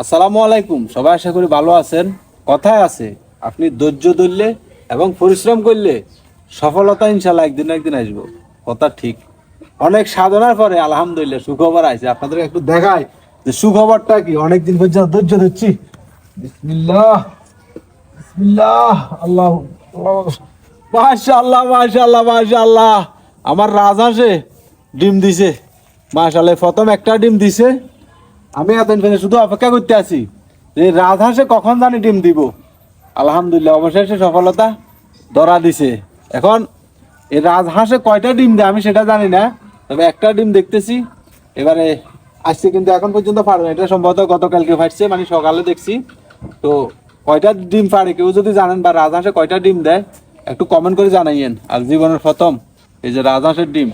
আসসালামু আলাইকুম, সবাই আশা করি ভালো আছেন। কথায় আছে, আপনি ধৈর্য ধরলে এবং পরিশ্রম করলে সফলতা ইনশাল্লাহ একদিন একদিন আসব। কথা ঠিক। অনেক সাধনার পরে আলহামদুলিল্লাহ সুখবর আছে। আপনাদের একটু দেখাই যে সুখবরটা কি? অনেকদিন পর্যন্ত ধৈর্য ধরছি। বিসমিল্লাহ বিসমিল্লাহ, আল্লাহ আমার ডিম দিছে। মাশাআল্লাহ, প্রথম একটা ডিম দিছে। আমি এতদিন শুধু অপেক্ষা করতে আছি। যে রাজহাঁসে কখন জানি ডিম দিব। আলহামদুলিল্লাহ, অবশেষে সফলতা ধরা দিছে। এখন এই রাজহাঁসে কয়টা ডিম দেয় আমি সেটা জানি না, তবে একটা ডিম দেখতেছি। এবারে আসছে কিন্তু এখন পর্যন্ত পারবে না। এটা সম্ভবত গতকালকে ফাটছে মানে সকালে দেখছি। তো কয়টা ডিম পারে কেউ যদি জানেন বা রাজহাঁসে কয়টা ডিম দেয়, একটু কমেন্ট করে জানাইয়েন। আর জীবনের প্রথম এই যে রাজহাঁসের ডিম,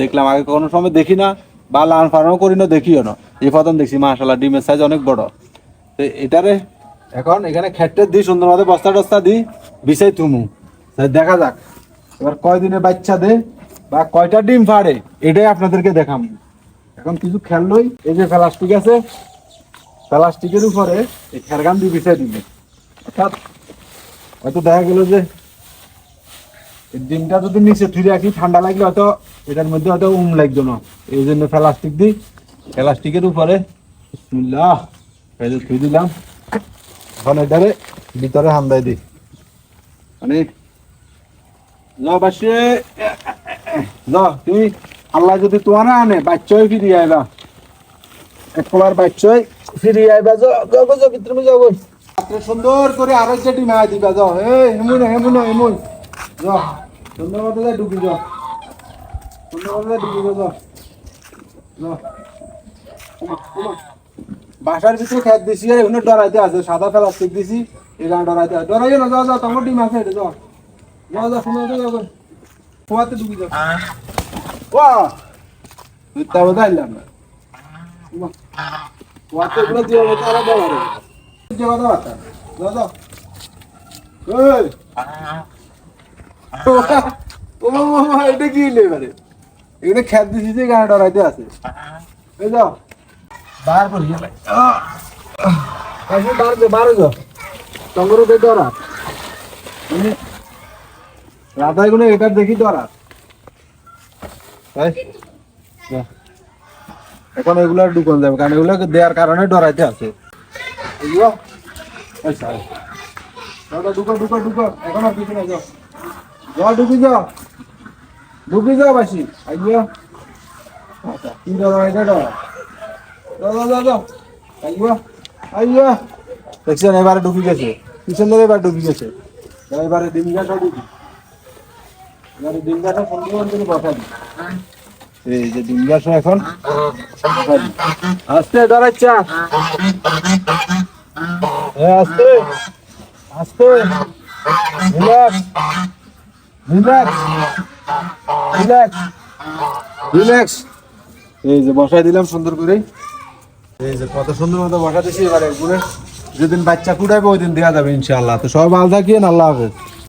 দেখলাম আগে কোনো সময় দেখি না, বা লান ফার্মও করি না দেখিও না। এই প্রথম দেখছি মাশাল্লাহ ডিমের সাইজ অনেক বড়। তো এটারে এখন এখানে খেটে দিই সুন্দর মতো বস্তা টস্তা দিই বিষাই তুমু দেখা যাক, এবার কয়দিনে বাচ্চা দে বা কয়টা ডিম ফাড়ে, এটাই আপনাদেরকে দেখাম। এখন কিছু খেললই এই যে প্লাস্টিক আছে, প্লাস্টিকের উপরে এই খেরগান দিয়ে বিছাই দিবে। অর্থাৎ, হয়তো দেখা গেল যে ডিমটা যদি নিচে থুই রাখি, ঠান্ডা লাগলে হয়তো এটার মধ্যে হয়তো উম লাগতো না। এই জন্য প্লাস্টিক দিই প্লাস্টিকের উপরে। বিসমিল্লাহ থুই দিলাম। এখন এটারে ভিতরে হান্দাই দিই। মানে ল বাসে, ল, তুমি আল্লাহ যদি তোমার আনে, বাচ্চাই ফিরিয়ে আইবা। একবার বাচ্চাই ফিরিয়ে আইবা। যাও যাও ভিতরে যাও সুন্দর করে আরও একটা ডিম দিবা। যাও হে, হেমুন হেমুন হেমুন। যাও সুন্দর মতো ডুবি যাও সুন্দর মতো যাও যাও। বাসার ভিতরে খেত দিছি, আর এখানে ডরাইতে আছে, সাদা প্লাস্টিক দিছি এখানে ডরাইতে আছে। ডরাইও না, যাও যাও, তোমার ডিম আছে এটা, যাও। যাও যাও মতো যাও যাও। ডুবি যাও। ওয়া মিথ্যা কথা আইলাম না। যাও যাও। এই। ওমা ওমা এটা কি হইল এবারে? এখানে খেত দিছি যে, এখানে ডরাইতে আছে। এই যাও। বার করি কাশি বার দে বার যাও টঙ্গরু দে ডরা মানে রাধাই গুলো এটা দেখি যা। এখন এগুলো ঢুকন যাবে, কারণ এগুলো দেওয়ার কারণে ডরাইতে আছে। এগুলো আচ্ছা ঢুকো এখন যাও। যাও ঢুকি যাও। ঢুকি যাও, বাসি। আইয়া। আচ্ছা কি ডরা যাও যাও যাও যাও আইয়া আইয়া দেখছেন, এবারে ঢুকি গেছে। পিছন ধরে এবার ঢুকি গেছে। এবারে ঢুকি। এবারে এই যে ডিম রিল্যাক্স। রিল্যাক্স। রিল্যাক্স। রিল্যাক্স। এই যে বসাই দিলাম সুন্দর করে এই যে কত সুন্দর মতো এবারে যেদিন বাচ্চা কুড়াইবে ওই দিন দেওয়া যাবে ইনশাল্লাহ তো সবাই আলাদা কিয়েন আল্লাহ হাফেজ।